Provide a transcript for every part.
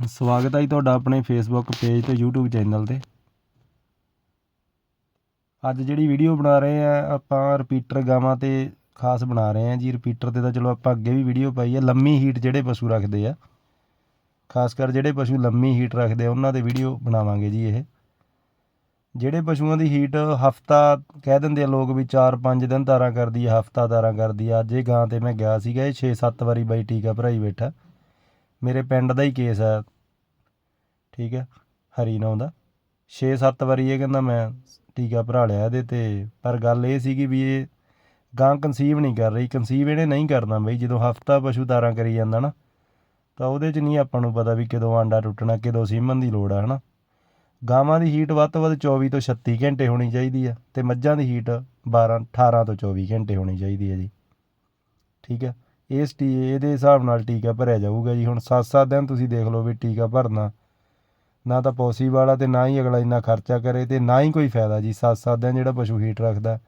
ਸਵਾਗਤ ਹੈ ਜੀ ਤੁਹਾਡਾ ਆਪਣੇ ਫੇਸਬੁੱਕ ਪੇਜ ਤੇ YouTube ਚੈਨਲ ਤੇ। ਅੱਜ ਜਿਹੜੀ ਵੀਡੀਓ ਬਣਾ ਰਹੇ ਆ, ਆਪਾਂ ਰਿਪੀਟਰ ਗਾਵਾਂ ਤੇ ਖਾਸ ਬਣਾ ਰਹੇ ਆ ਜੀ। ਰਿਪੀਟਰ ਤੇ ਤਾਂ ਚਲੋ ਆਪਾਂ ਅੱਗੇ ਵੀ ਵੀਡੀਓ ਪਾਈ ਹੈ ਲੰਮੀ ਹੀਟ ਜਿਹੜੇ ਪਸ਼ੂ ਰੱਖਦੇ ਆ, ਖਾਸ ਕਰ ਜਿਹੜੇ ਪਸ਼ੂ ਲੰਮੀ ਹੀਟ ਰੱਖਦੇ ਆ, ਉਹਨਾਂ ਦੇ ਵੀਡੀਓ ਬਣਾਵਾਂਗੇ ਜੀ ਇਹ। ਜਿਹੜੇ ਪਸ਼ੂਆਂ ਦੀ ਹੀਟ ਹਫਤਾ ਕਹਿ ਦਿੰਦੇ ਆ ਲੋਕ ਵੀ 4-5 ਦਿਨ ਤਾਰਾਂ ਕਰਦੀ ਆ, ਹਫਤਾ ਤਾਰਾਂ ਕਰਦੀ ਆ। ਅੱਜ ਇਹ ਗਾਂ ਤੇ ਮੈਂ ਗਿਆ ਸੀਗਾ, ਇਹ 6-7 ਵਾਰੀ ਬਾਈ ਟੀਕਾ ਭਰਾਈ ਬੈਠਾ। ਮੇਰੇ ਪਿੰਡ ਦਾ ਹੀ ਕੇਸ ਹੈ। ਠੀਕ ਹੈ, ਹਰੀ ਨਾਂ ਦਾ 6-7 ਵਾਰੀ ਇਹ ਕਹਿੰਦਾ ਮੈਂ ਟੀਕਾ ਭਰਾ ਲਿਆ ਇਹਦੇ ਤੇ, ਪਰ ਗੱਲ ਇਹ ਸੀਗੀ ਵੀ ਇਹ ਗਾਂ ਕਨਸੀਵ ਨਹੀਂ ਕਰ ਰਹੀ। ਕਨਸੀਵ ਇਹਨੇ ਨਹੀਂ ਕਰਨਾ ਬਈ, ਜਦੋਂ ਹਫਤਾ ਪਸ਼ੂ ਤਾਰਾਂ ਕਰੀ ਜਾਂਦਾ ਨਾ, ਤਾਂ ਉਹਦੇ 'ਚ ਨਹੀਂ ਆਪਾਂ ਨੂੰ ਪਤਾ ਵੀ ਕਦੋਂ ਆਂਡਾ ਟੁੱਟਣਾ, ਕਦੋਂ ਸੀਮਨ ਦੀ ਲੋੜ ਆ, ਹਨਾ। ਗਾਵਾਂ ਦੀ ਹੀਟ ਵੱਧ ਤੋਂ ਵੱਧ 24 ਤੋਂ 36 ਘੰਟੇ ਹੋਣੀ ਚਾਹੀਦੀ ਆ, ਤੇ ਮੱਝਾਂ ਦੀ ਹੀਟ 12 18 ਤੋਂ 24 ਘੰਟੇ ਹੋਣੀ ਚਾਹੀਦੀ ਹੈ ਜੀ। ਠੀਕ ਹੈ ਇਸ ਟੀ ਇਹਦੇ ਹਿਸਾਬ ਨਾਲ ਟੀਕਾ ਭਰਿਆ ਜਾਊਗਾ ਜੀ। ਹੁਣ 7-7 ਦਿਨ ਤੁਸੀਂ ਦੇਖ ਲਓ ਵੀ ਟੀਕਾ ਭਰਨਾ। ਨਾ ਤਾਂ ਪੋਸੀਬਲ ਆ ਤੇ ਨਾ ਹੀ ਅਗਲਾ ਇੰਨਾ ਖਰਚਾ ਕਰੇ ਤੇ ਨਾ ਹੀ ਕੋਈ ਫਾਇਦਾ ਜੀ। 7-7 ਦਿਨ ਜਿਹੜਾ ਪਸ਼ੂ ਹੀਟ ਰੱਖਦਾ।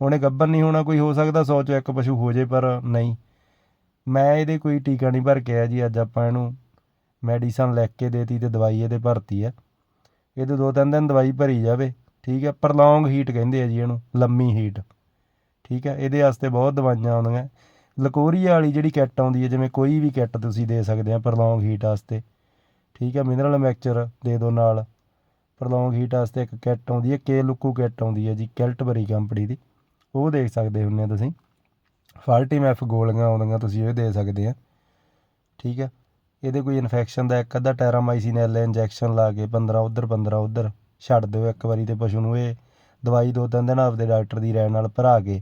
ਉਹਨੇ ਗੱਬਰ ਨਹੀਂ ਹੋਣਾ, ਕੋਈ ਹੋ ਸਕਦਾ 100 ਚੋਂ ਇੱਕ ਪਸ਼ੂ ਹੋ ਜੇ, ਪਰ ਨਹੀਂ। ਮੈਂ ਇਹਦੇ ਕੋਈ ਟੀਕਾ ਨਹੀਂ ਭਰ ਕੇ ਆ ਜੀ, ਅੱਜ ਆਪਾਂ ਇਹਨੂੰ ਮੈਡੀਸਨ ਲਿਖ ਕੇ ਦੇਤੀ ਤੇ ਦਵਾਈ ਇਹਦੇ ਭਰਤੀ ਆ। ਇਹਦੇ ਦੋ ਤਿੰਨ ਦਿਨ ਦਵਾਈ ਭਰੀ ਜਾਵੇ, ਠੀਕ ਹੈ ਪ੍ਰਲੌਂਗ ਹੀਟ ਕਹਿੰਦੇ ਆ ਜੀ ਇਹਨੂੰ, ਲੰਮੀ ਹੀਟ। ਠੀਕ ਹੈ ਇਹਦੇ ਵਾਸਤੇ ਬਹੁਤ ਦਵਾਈਆਂ ਆਉਂਦੀਆਂ। ਲਕੋਰੀਆ ਵਾਲੀ ਜਿਹੜੀ ਕਿੱਟ ਆਉਂਦੀ ਹੈ, ਜਿਵੇਂ ਕੋਈ ਵੀ ਕਿੱਟ ਤੁਸੀਂ ਦੇ ਸਕਦੇ ਆ ਪ੍ਰਲੌਂਗ ਹੀਟ ਵਾਸਤੇ, ਠੀਕ ਹੈ ਮਿਨਰਲ ਮੈਕਚਰ ਦੇ ਦਿਓ ਨਾਲ ਪ੍ਰਲੌਂਗ ਹੀਟ ਵਾਸਤੇ ਇੱਕ ਕਿੱਟ ਆਉਂਦੀ ਹੈ ਕੇ ਲੁੱਕੂ ਕਿੱਟ ਆਉਂਦੀ ਹੈ ਜੀ ਕੈਲਟਬਰੀ ਕੰਪਨੀ ਦੀ, ਉਹ ਦੇਖ ਸਕਦੇ ਹੁੰਦੇ ਆ ਤੁਸੀਂ। ਫਾਲਟੀਮੈਫ ਗੋਲੀਆਂ ਆਉਂਦੀਆਂ, ਤੁਸੀਂ ਇਹ ਦੇ ਸਕਦੇ ਆ, ਠੀਕ ਹੈ। ਇਹਦੇ ਕੋਈ ਇਨਫੈਕਸ਼ਨ ਦਾ ਇੱਕ ਅੱਧਾ ਟੈਰਾਮਾਈਸਿਨ ਐਲ ਇੰਜੈਕਸ਼ਨ ਲਾ ਕੇ 15 ਉਧਰ 15 ਉਧਰ, ਛੱਡ ਦਿਓ ਇੱਕ ਵਾਰੀ ਤੇ ਪਸ਼ੂ ਨੂੰ ਇਹ ਦਵਾਈ ਦੋ ਤਿੰਨ ਦਿਨ ਆਪਦੇ ਡਾਕਟਰ ਦੀ ਰਾਏ ਨਾਲ ਭਰਾ ਕੇ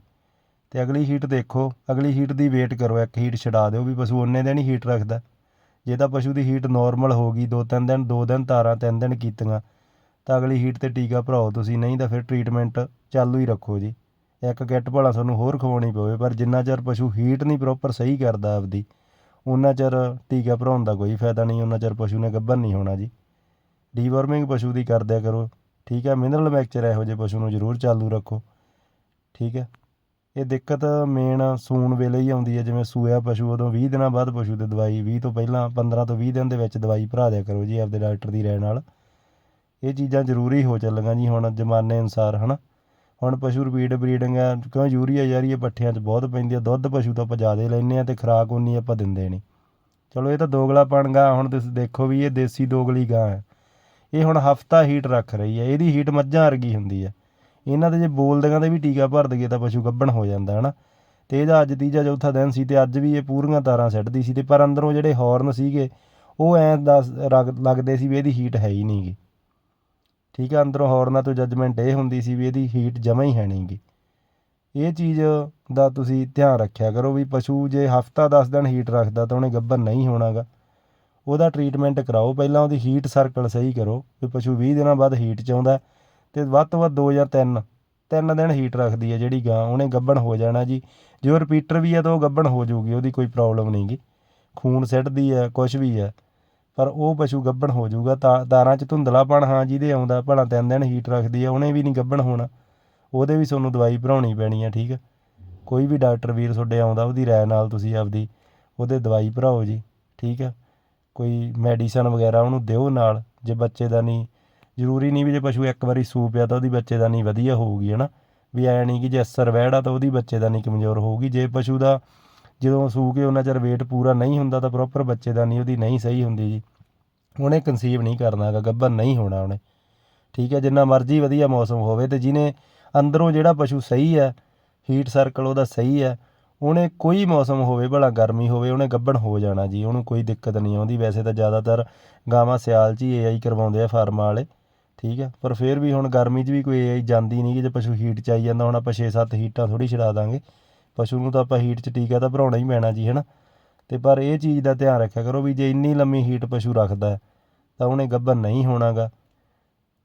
ਅਤੇ ਅਗਲੀ ਹੀਟ ਦੇਖੋ, ਅਗਲੀ ਹੀਟ ਦੀ ਵੇਟ ਕਰੋ, ਇੱਕ ਹੀਟ ਛਡਾ ਦਿਓ ਵੀ ਪਸ਼ੂ ਉਨੇ ਦਿਨ ਹੀ ਹੀਟ ਰੱਖਦਾ। ਜੇ ਤਾਂ ਪਸ਼ੂ ਦੀ ਹੀਟ ਨੋਰਮਲ ਹੋ ਗਈ, ਦੋ ਤਿੰਨ ਦਿਨ, ਦੋ ਦਿਨ, ਤਾਰਾਂ ਤਿੰਨ ਦਿਨ ਕੀਤੀਆਂ, ਤਾਂ ਅਗਲੀ ਹੀਟ ਤੇ ਟੀਕਾ ਭਰਾਓ ਤੁਸੀਂ, ਨਹੀਂ ਤਾਂ ਫਿਰ ਟਰੀਟਮੈਂਟ ਚਾਲੂ ਹੀ ਰੱਖੋ ਜੀ। ਇੱਕ ਕਿੱਟ ਭਲਾ ਤੁਹਾਨੂੰ ਹੋਰ ਖਵਾਉਣੀ ਪਵੇ, ਪਰ ਜਿੰਨਾ ਚਿਰ ਪਸ਼ੂ ਹੀਟ ਨਹੀਂ ਪ੍ਰੋਪਰ ਸਹੀ ਕਰਦਾ ਆਪਦੀ ਉਨਾ ਚਿਰ ਟੀਕਾ ਭਰਾਉਣ ਦਾ ਕੋਈ ਫਾਇਦਾ ਨਹੀਂ ਉਹਨਾਂ ਚਿਰ ਪਸ਼ੂ ਨੇ ਗੱਭਰ ਨਹੀਂ ਹੋਣਾ ਜੀ। ਡੀਵਰਮਿੰਗ ਪਸ਼ੂ ਦੀ ਕਰਦਿਆ ਕਰੋ, ਠੀਕ ਹੈ? ਮਿਨਰਲ ਮੈਕਚਰ ਇਹੋ ਜਿਹੇ ਪਸ਼ੂ ਨੂੰ ਜ਼ਰੂਰ ਚਾਲੂ ਰੱਖੋ, ਠੀਕ ਹੈ? ਇਹ ਦਿੱਕਤ ਮੇਨ ਸੂਣ ਵੇਲੇ ਹੀ ਆਉਂਦੀ ਹੈ, ਜਿਵੇਂ ਸੂਇਆ ਪਸ਼ੂ ਉਦੋਂ ਵੀਹ ਦਿਨਾਂ ਬਾਅਦ ਪਸ਼ੂ ਦੀ ਦਵਾਈ, ਵੀਹ ਤੋਂ ਪਹਿਲਾਂ 15 ਤੋਂ ਵੀਹ ਦਿਨ ਦੇ ਵਿੱਚ ਦਵਾਈ ਭਰਾ ਦਿਆ ਕਰੋ ਜੀ ਆਪਦੇ ਡਾਕਟਰ ਦੀ ਰਾਏ ਨਾਲ। ਇਹ ਚੀਜ਼ਾਂ ਜ਼ਰੂਰੀ ਹੋ ਚੱਲੀਆਂ ਜੀ ਹੁਣ ਜ਼ਮਾਨੇ ਅਨੁਸਾਰ ਹੈ ਨਾ ਹੁਣ ਪਸ਼ੂ ਰਿਪੀਡ ਬਰੀਡਿੰਗ ਹੈ ਕਿਉਂ ਯੂਰੀਆ ਯਾਰੀਏ ਪੱਠਿਆਂ 'ਚ ਬਹੁਤ ਪੈਂਦੀ ਆ, ਦੁੱਧ ਪਸ਼ੂ ਤੋਂ ਆਪਾਂ ਜ਼ਿਆਦਾ ਲੈਂਦੇ ਆ ਤੇ ਖੁਰਾਕ ਉਨੀ ਆਪਾਂ ਦਿੰਦੇ ਨਹੀਂ। ਚਲੋ ਇਹ ਤਾਂ ਦੋਗਲਾ ਗਾ, ਹੁਣ ਤੁਸੀਂ ਦੇਖੋ ਵੀ ਇਹ ਦੇਸੀ ਦੋਗਲੀ ਗਾਂ ਹੈ। ਇਹ ਹੁਣ ਹਫਤਾ ਹੀਟ ਰੱਖ ਰਹੀ ਹੈ, ਇਹਦੀ ਹੀਟ ਮੱਝਾਂ ਵਰਗੀ ਹੁੰਦੀ ਹੈ। ਇਹਨਾਂ ਦੇ ਜੇ ਬੋਲਦਿਆਂ ਦੇ ਵੀ ਟੀਕਾ ਭਰ ਦਈਏ ਤਾਂ ਪਸ਼ੂ ਗੱਭਣ ਹੋ ਜਾਂਦਾ ਹੈ ਨਾ ਤੇ ਇਹਦਾ ਅੱਜ ਤੀਜਾ ਚੌਥਾ ਦਿਨ ਸੀ ਤੇ ਅੱਜ ਵੀ ਇਹ ਪੂਰੀਆਂ ਤਾਰਾਂ ਸਿੱਟਦੀ ਸੀ ਤੇ ਪਰ ਅੰਦਰੋਂ ਜਿਹੜੇ ਹਾਰਨ ਸੀਗੇ, ਉਹ ਐਂ ਦੱਸ ਰਗ- ਲੱਗਦੇ ਸੀ ਵੀ ਇਹਦੀ ਹੀਟ ਹੈ ਹੀ ਨਹੀਂਗੀ ਠੀਕ ਹੈ ਅੰਦਰੋਂ ਹਾਰਨਾਂ ਤੋਂ ਜੱਜਮੈਂਟ ਇਹ ਹੁੰਦੀ ਸੀ ਵੀ ਇਹਦੀ ਹੀਟ ਜਮਾ ਹੀ ਹੈ ਨਹੀਂਗੀ ਇਹ ਚੀਜ਼ ਦਾ ਤੁਸੀਂ ਧਿਆਨ ਰੱਖਿਆ ਕਰੋ ਵੀ ਪਸ਼ੂ ਜੇ ਹਫਤਾ 10 ਦਿਨ ਹੀਟ ਰੱਖਦਾ ਤਾਂ ਉਹਨੇ ਗੱਭਰ ਨਹੀਂ ਹੋਣਾਗਾ ਉਹਦਾ ਟ੍ਰੀਟਮੈਂਟ ਕਰਾਓ, ਪਹਿਲਾਂ ਉਹਦੀ ਹੀਟ ਸਰਕਲ ਸਹੀ ਕਰੋ, ਵੀ ਪਸ਼ੂ 20 ਦਿਨਾਂ ਬਾਅਦ ਹੀਟ ਚ ਆਉਂਦਾ ਅਤੇ ਵੱਧ ਤੋਂ ਵੱਧ ਦੋ ਜਾਂ ਤਿੰਨ ਤਿੰਨ ਦਿਨ ਹੀਟ ਰੱਖਦੀ ਹੈ ਜਿਹੜੀ ਗਾਂ, ਉਹਨੇ ਗੱਭਣ ਹੋ ਜਾਣਾ ਜੀ। ਜੇ ਉਹ ਰਿਪੀਟਰ ਵੀ ਹੈ ਤਾਂ ਉਹ ਗੱਭਣ ਹੋ ਜਾਊਗੀ, ਉਹਦੀ ਕੋਈ ਪ੍ਰੋਬਲਮ ਨਹੀਂ ਗੀ। ਖੂਨ ਸਿੱਟਦੀ ਹੈ, ਕੁਛ ਵੀ ਹੈ। ਪਰ ਉਹ ਪਸ਼ੂ ਗੱਭਣ ਹੋ ਜਾਊਗਾ, ਤਾਂ ਦਾਰਾਂ 'ਚ ਧੁੰਦਲਾਪਣ ਹਾਂ ਜਿਹਦੇ ਆਉਂਦਾ, ਭਲਾ ਤਿੰਨ ਦਿਨ ਹੀਟ ਰੱਖਦੀ ਹੈ, ਉਹਨੇ ਵੀ ਨਹੀਂ ਗੱਭਣ ਹੋਣਾ। ਉਹਦੇ ਵੀ ਤੁਹਾਨੂੰ ਦਵਾਈ ਭਰਾਉਣੀ ਪੈਣੀ ਹੈ, ਠੀਕ ਹੈ। ਕੋਈ ਵੀ ਡਾਕਟਰ ਵੀਰ ਤੁਹਾਡੇ ਆਉਂਦਾ, ਉਹਦੀ ਰਾਏ ਨਾਲ ਤੁਸੀਂ ਆਪਦੀ ਉਹਦੇ ਦਵਾਈ ਭਰਾਓ ਜੀ, ਠੀਕ ਹੈ। ਕੋਈ ਮੈਡੀਸਨ ਵਗੈਰਾ ਉਹਨੂੰ ਦਿਓ ਨਾਲ, ਜੇ ਬੱਚੇ ਦਾ ਨਹੀਂ ਜ਼ਰੂਰੀ ਨਹੀਂ ਵੀ ਜੇ ਪਸ਼ੂ ਇੱਕ ਵਾਰੀ ਸੂ ਪਿਆ ਤਾਂ ਉਹਦੀ ਬੱਚੇ ਦਾ ਨਹੀਂ ਵਧੀਆ ਹੋਊਗੀ, ਹਨਾ? ਵੀ ਐ ਨਹੀਂ ਕਿ ਜੇ ਅਸਰ ਵਹਿੜਾ ਤਾਂ ਉਹਦੀ ਬੱਚੇ ਦਾ ਨਹੀਂ ਕਮਜ਼ੋਰ ਹੋਊਗੀ। ਜੇ ਪਸ਼ੂ ਦਾ ਜਦੋਂ ਸੂ ਕੇ ਉਹਨਾਂ ਚਿਰ weight ਪੂਰਾ ਨਹੀਂ ਹੁੰਦਾ ਤਾਂ ਪ੍ਰੋਪਰ ਬੱਚੇ ਦਾ ਨਹੀਂ ਉਹਦੀ ਨਹੀਂ ਸਹੀ ਹੁੰਦੀ ਜੀ। ਉਹਨੇ ਕਨਸੀਵ ਨਹੀਂ ਕਰਨਾ ਹੈਗਾ ਗੱਭਰ ਨਹੀਂ ਹੋਣਾ ਉਹਨੇ। ਠੀਕ ਹੈ, ਜਿੰਨਾ ਮਰਜ਼ੀ ਵਧੀਆ ਮੌਸਮ ਹੋਵੇ ਤੇ ਜਿਹਨੇ ਅੰਦਰੋਂ ਜਿਹੜਾ ਪਸ਼ੂ ਸਹੀ ਹੈ ਹੀਟ ਸਰਕਲ ਉਹਦਾ ਸਹੀ ਹੈ, ਉਹਨੇ ਕੋਈ ਮੌਸਮ ਹੋਵੇ, ਭਲਾ ਗਰਮੀ ਹੋਵੇ, ਉਹਨੇ ਗੱਭਣ ਹੋ ਜਾਣਾ ਜੀ। ਉਹਨੂੰ ਕੋਈ ਦਿੱਕਤ ਨਹੀਂ ਆਉਂਦੀ। ਵੈਸੇ ਤਾਂ ਜ਼ਿਆਦਾਤਰ ਗਾਵਾਂ ਸਿਆਲ 'ਚ ਹੀ ਏਆਈ ਕਰਵਾਉਂਦੇ ਆ ਫਾਰਮਾਂ ਵਾਲੇ। ਠੀਕ ਹੈ, ਪਰ ਫਿਰ ਵੀ ਹੁਣ ਗਰਮੀ 'ਚ ਵੀ ਕੋਈ ਏਆਈ ਜਾਂਦੀ ਨਹੀਂ ਕਿ ਜੇ ਪਸ਼ੂ ਹੀਟ 'ਚ ਆਈ ਜਾਂਦਾ, ਹੁਣ ਆਪਾਂ 6-7 ਹੀਟਾਂ ਥੋੜੀ ਛਡਾ ਦਾਂਗੇ। ਪਸ਼ੂ ਨੂੰ ਤਾਂ ਆਪਾਂ ਹੀਟ 'ਚ ਟੀਕਾ ਤਾਂ ਭਰਾਉਣਾ ਹੀ ਪੈਣਾ ਜੀ, ਹਨਾ? ਤੇ ਪਰ ਇਹ ਚੀਜ਼ ਦਾ ਧਿਆਨ ਰੱਖਿਆ ਕਰੋ ਵੀ ਜੇ ਇੰਨੀ ਲੰਮੀ ਹੀਟ ਪਸ਼ੂ ਰੱਖਦਾ ਤਾਂ ਉਹਨੇ ਗੱਭਰ ਨਹੀਂ ਹੋਣਾਗਾ।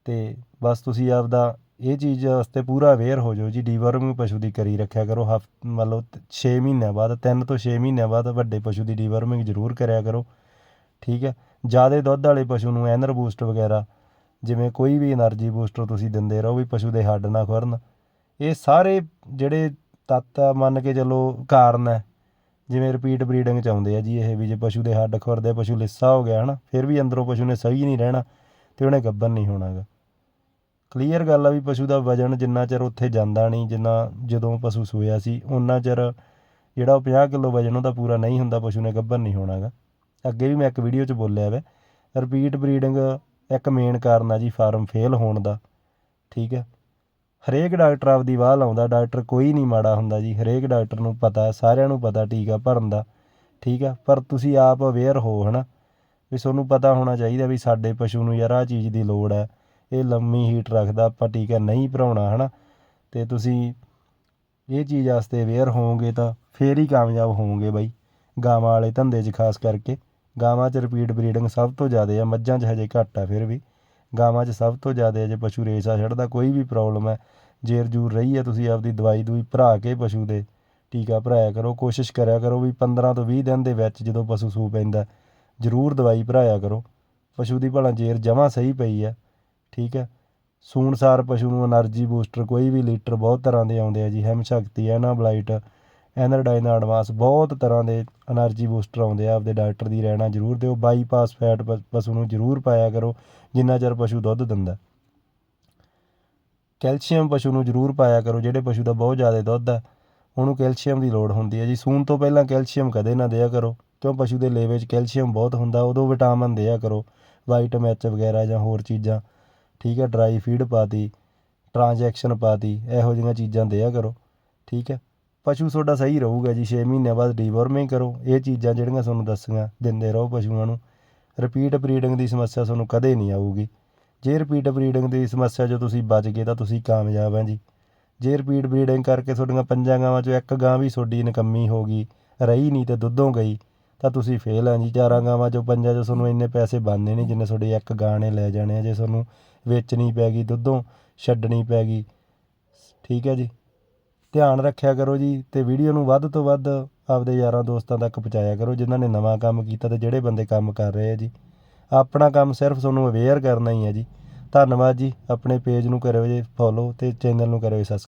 ਤੇ ਬਸ ਤੁਸੀਂ ਆਪਦਾ ਇਹ ਚੀਜ਼ ਵਾਸਤੇ ਪੂਰਾ ਅਵੇਅਰ ਹੋ ਜਾਓ ਜੀ ਡੀਵਰਮਿੰਗ ਪਸ਼ੂ ਦੀ ਕਰੀ ਰੱਖਿਆ ਕਰੋ। ਹਫ, ਮਤਲਬ ਲਓ 6 ਮਹੀਨਿਆਂ ਬਾਅਦ 3 ਤੋਂ 6 ਮਹੀਨਿਆਂ ਬਾਅਦ ਵੱਡੇ ਪਸ਼ੂ ਦੀ ਡੀਵਰਮਿੰਗ ਜ਼ਰੂਰ ਕਰਿਆ ਕਰੋ। ਠੀਕ ਹੈ, ਜ਼ਿਆਦਾ ਦੁੱਧ ਵਾਲੇ ਪਸ਼ੂ ਨੂੰ ਐਨਰ ਬੂਸਟ ਵਗੈਰਾ ਜਿਵੇਂ ਕੋਈ ਵੀ એનર્ਜੀ ਬੂਸਟਰ ਤੁਸੀਂ ਦਿੰਦੇ ਰਹੋ ਵੀ ਪਸ਼ੂ ਦੇ ਹੱਡ ਨਾ ਖੁਰਨ। ਇਹ ਸਾਰੇ ਜਿਹੜੇ ਤੱਤ ਆ, ਮੰਨ ਕੇ ਚੱਲੋ ਕਾਰਨ ਹੈ। ਜਿਵੇਂ ਰਿਪੀਟ ਬਰੀਡਿੰਗ ਚ ਆਉਂਦੇ ਆ ਜੀ ਇਹ ਵੀ ਜੇ ਪਸ਼ੂ ਦੇ ਹੱਡ ਖੁਰਦੇ ਪਸ਼ੂ ਲਿੱਸਾ ਹੋ ਗਿਆ ਹਨਾ ਫਿਰ ਵੀ ਅੰਦਰੋਂ ਪਸ਼ੂ ਨੇ ਸਹੀ ਨਹੀਂ ਰਹਿਣਾ ਤੇ ਉਹਨੇ ਗੱਭਰ ਨਹੀਂ ਹੋਣਾਗਾ ਕਲੀਅਰ ਗੱਲ ਆ ਵੀ ਪਸ਼ੂ ਦਾ ਵਜਨ ਜਿੰਨਾ ਚਿਰ ਉੱਥੇ ਜਾਂਦਾ ਨਹੀਂ ਜਿੰਨਾ ਜਦੋਂ ਪਸ਼ੂ ਸੋਇਆ ਸੀ ਉਨਾ ਚਿਰ ਜਿਹੜਾ ਉਹ 50 ਕਿਲੋ ਵਜਨ ਉਹਦਾ ਪੂਰਾ ਨਹੀਂ ਹੁੰਦਾ ਪਸ਼ੂ ਨੇ ਗੱਭਰ ਨਹੀਂ ਹੋਣਾਗਾ ਅੱਗੇ ਵੀ ਮੈਂ ਇੱਕ ਵੀਡੀਓ 'ਚ ਬੋਲਿਆ ਵੇ ਰਿਪੀਟ ਬਰੀਡਿੰਗ ਇੱਕ ਮੇਨ ਕਾਰਨ ਆ ਜੀ ਫਾਰਮ ਫੇਲ ਹੋਣ ਦਾ, ਠੀਕ ਹੈ। ਹਰੇਕ ਡਾਕਟਰ ਆਪਦੀ ਵਾਹ ਲਾਉਂਦਾ, ਡਾਕਟਰ ਕੋਈ ਨਹੀਂ ਮਾੜਾ ਹੁੰਦਾ ਜੀ। ਹਰੇਕ ਡਾਕਟਰ ਨੂੰ ਪਤਾ, ਸਾਰਿਆਂ ਨੂੰ ਪਤਾ ਟੀਕਾ ਭਰਨ ਦਾ, ਠੀਕ ਆ। ਪਰ ਤੁਸੀਂ ਆਪ ਅਵੇਅਰ ਹੋ, ਹਨਾ, ਵੀ ਤੁਹਾਨੂੰ ਪਤਾ ਹੋਣਾ ਚਾਹੀਦਾ ਵੀ ਸਾਡੇ ਪਸ਼ੂ ਨੂੰ ਯਾਰ ਆਹ ਚੀਜ਼ ਦੀ ਲੋੜ ਹੈ ਇਹ ਲੰਮੀ ਹੀਟ ਰੱਖਦਾ, ਆਪਾਂ ਟੀਕਾ ਨਹੀਂ ਭਰਾਉਣਾ, ਹਨਾ। ਤੇ ਤੁਸੀਂ ਇਹ ਚੀਜ਼ ਵਾਸਤੇ ਅਵੇਅਰ ਹੋਵੋਗੇ ਤਾਂ ਫੇਰ ਹੀ ਕਾਮਯਾਬ ਹੋਵੋਗੇ ਬਾਈ, ਗਾਵਾਂ ਵਾਲੇ ਧੰਦੇ 'ਚ ਖਾਸ ਕਰਕੇ। ਗਾਵਾਂ 'ਚ ਰਿਪੀਟ ਬਰੀਡਿੰਗ ਸਭ ਤੋਂ ਜ਼ਿਆਦਾ ਆ, ਮੱਝਾਂ 'ਚ ਹਜੇ ਘੱਟ ਆ ਫਿਰ ਵੀ। ਗਾਵਾਂ 'ਚ ਸਭ ਤੋਂ ਜ਼ਿਆਦਾ ਜੇ ਪਸ਼ੂ ਰੇਸ ਆ ਛੱਡਦਾ, ਕੋਈ ਵੀ ਪ੍ਰੋਬਲਮ ਹੈ ਜੇਰ ਜੂਰ ਰਹੀ ਹੈ ਤੁਸੀਂ ਆਪਦੀ ਦਵਾਈ ਦੂਈ ਭਰਾ ਕੇ ਪਸ਼ੂ ਦੇ ਟੀਕਾ ਭਰਾਇਆ ਕਰੋ, ਕੋਸ਼ਿਸ਼ ਕਰਿਆ ਕਰੋ ਵੀ 15 ਤੋਂ 20 ਦਿਨ ਦੇ ਵਿੱਚ ਜਦੋਂ ਪਸ਼ੂ ਸੂ ਪੈਂਦਾ, ਜ਼ਰੂਰ ਦਵਾਈ ਭਰਾਇਆ ਕਰੋ। ਪਸ਼ੂ ਦੀ ਭਲਾ ਜੇਰ ਜਮਾਂ ਸਹੀ ਪਈ ਆ, ਠੀਕ ਹੈ ਸੂਣਸਾਰ ਪਸ਼ੂ ਨੂੰ એનર્ਜੀ ਬੂਸਟਰ ਕੋਈ ਵੀ ਲੀਟਰ ਬਹੁਤ ਤਰ੍ਹਾਂ ਦੇ ਆਉਂਦੇ ਆ ਜੀ ਹੈਮ ਸ਼ਕਤੀ ਐਨਾ ਬਲਾਈਟ ਐਨਰਡਾਈਨ ਐਡਵਾਂਸ ਬਹੁਤ ਤਰ੍ਹਾਂ ਦੇ ਐਨਰਜੀ ਬੂਸਟਰ ਆਉਂਦੇ ਆ, ਆਪਦੇ ਡਾਕਟਰ ਦੀ ਰਹਿਣਾ ਜ਼ਰੂਰ ਦਿਓ, ਬਾਈਪਾਸ ਫੈਟ ਪਸ਼ੂ ਨੂੰ ਜ਼ਰੂਰ ਪਾਇਆ ਕਰੋ, ਜਿੰਨਾ ਚਿਰ ਪਸ਼ੂ ਦੁੱਧ ਦਿੰਦਾ। ਕੈਲਸ਼ੀਅਮ ਪਸ਼ੂ ਨੂੰ ਜ਼ਰੂਰ ਪਾਇਆ ਕਰੋ, ਜਿਹੜੇ ਪਸ਼ੂ ਦਾ ਬਹੁਤ ਜ਼ਿਆਦਾ ਦੁੱਧ ਆ, ਉਹਨੂੰ ਕੈਲਸ਼ੀਅਮ ਦੀ ਲੋੜ ਹੁੰਦੀ ਹੈ ਜੀ। ਸੂਣ ਤੋਂ ਪਹਿਲਾਂ ਕੈਲਸ਼ੀਅਮ ਕਦੇ ਨਾ ਦਿਆ ਕਰੋ, ਕਿਉਂ ਪਸ਼ੂ ਦੇ ਲੇਵੇ 'ਚ ਕੈਲਸ਼ੀਅਮ ਬਹੁਤ ਹੁੰਦਾ, ਉਦੋਂ ਵਿਟਾਮਿਨ ਦਿਆ ਕਰੋ ਵਾਈਟਮ ਐਚ ਵਗੈਰਾ ਜਾਂ ਹੋਰ ਚੀਜ਼ਾਂ, ਠੀਕ ਹੈ ਡਰਾਈ ਫੀਡ ਪਾਤੀ, ਟ੍ਰਾਂਜੈਕਸ਼ਨ ਪਾਤੀ, ਇਹੋ ਜਿਹੀਆਂ ਚੀਜ਼ਾਂ ਦਿਆ ਕਰੋ, ਠੀਕ ਹੈ ਪਸ਼ੂ ਤੁਹਾਡਾ ਸਹੀ ਰਹੂਗਾ ਜੀ 6 ਮਹੀਨਿਆਂ ਬਾਅਦ ਡੀਵਰਮਿੰਗ ਕਰੋ। ਇਹ ਚੀਜ਼ਾਂ ਜਿਹੜੀਆਂ ਤੁਹਾਨੂੰ ਦੱਸੀਆਂ, ਦਿੰਦੇ ਰਹੋ ਪਸ਼ੂਆਂ ਨੂੰ। ਰਿਪੀਟ ਬਰੀਡਿੰਗ ਦੀ ਸਮੱਸਿਆ ਤੁਹਾਨੂੰ ਕਦੇ ਨਹੀਂ ਆਊਗੀ। ਜੇ ਰਿਪੀਟ ਬਰੀਡਿੰਗ ਦੀ ਸਮੱਸਿਆ 'ਚੋਂ ਤੁਸੀਂ ਬਚ ਗਏ ਤਾਂ ਤੁਸੀਂ ਕਾਮਯਾਬ ਆ ਜੀ। ਜੇ ਰਿਪੀਟ ਬਰੀਡਿੰਗ ਕਰਕੇ ਤੁਹਾਡੀਆਂ ਪੰਜਾਂ ਗਾਵਾਂ 'ਚੋਂ ਇੱਕ ਗਾਂ ਵੀ ਤੁਹਾਡੀ ਨਕੰਮੀ ਹੋ ਗਈ, ਰਹੀ ਨਹੀਂ ਤੇ ਦੁੱਧੋਂ ਗਈ, ਤਾਂ ਤੁਸੀਂ ਫੇਲ ਆ ਜੀ। ਚਾਰਾਂ ਗਾਵਾਂ 'ਚੋਂ ਪੰਜਾਂ 'ਚੋਂ ਤੁਹਾਨੂੰ ਇੰਨੇ ਪੈਸੇ ਬਣਨੇ ਨਹੀਂ ਜਿੰਨੇ ਤੁਹਾਡੀ ਇੱਕ ਗਾਂ ਨੇ ਲੈ ਜਾਣੇ ਆ। ਜੇ ਤੁਹਾਨੂੰ ਵੇਚਣੀ ਪੈ ਗਈ ਦੁੱਧੋਂ, ਛੱਡਣੀ ਪੈ ਗਈ, ਠੀਕ ਹੈ ਜੀ। ਧਿਆਨ ਰੱਖਿਆ ਕਰੋ ਜੀ ਅਤੇ ਵੀਡੀਓ ਨੂੰ ਵੱਧ ਤੋਂ ਵੱਧ ਆਪਦੇ ਯਾਰਾਂ ਦੋਸਤਾਂ ਤੱਕ ਪਹੁੰਚਾਇਆ ਕਰੋ, ਜਿਨ੍ਹਾਂ ਨੇ ਨਵਾਂ ਕੰਮ ਕੀਤਾ ਅਤੇ ਜਿਹੜੇ ਬੰਦੇ ਕੰਮ ਕਰ ਰਹੇ ਆ ਜੀ। ਆਪਣਾ ਕੰਮ ਸਿਰਫ ਤੁਹਾਨੂੰ ਅਵੇਅਰ ਕਰਨਾ ਹੀ ਹੈ ਜੀ। ਧੰਨਵਾਦ ਜੀ, ਆਪਣੇ ਪੇਜ ਨੂੰ ਕਰਿਓ ਜੀ ਫੋਲੋ ਅਤੇ ਚੈਨਲ ਨੂੰ ਕਰਿਓ ਜੀ ਸਬਸਕ੍ਰਾਈਬ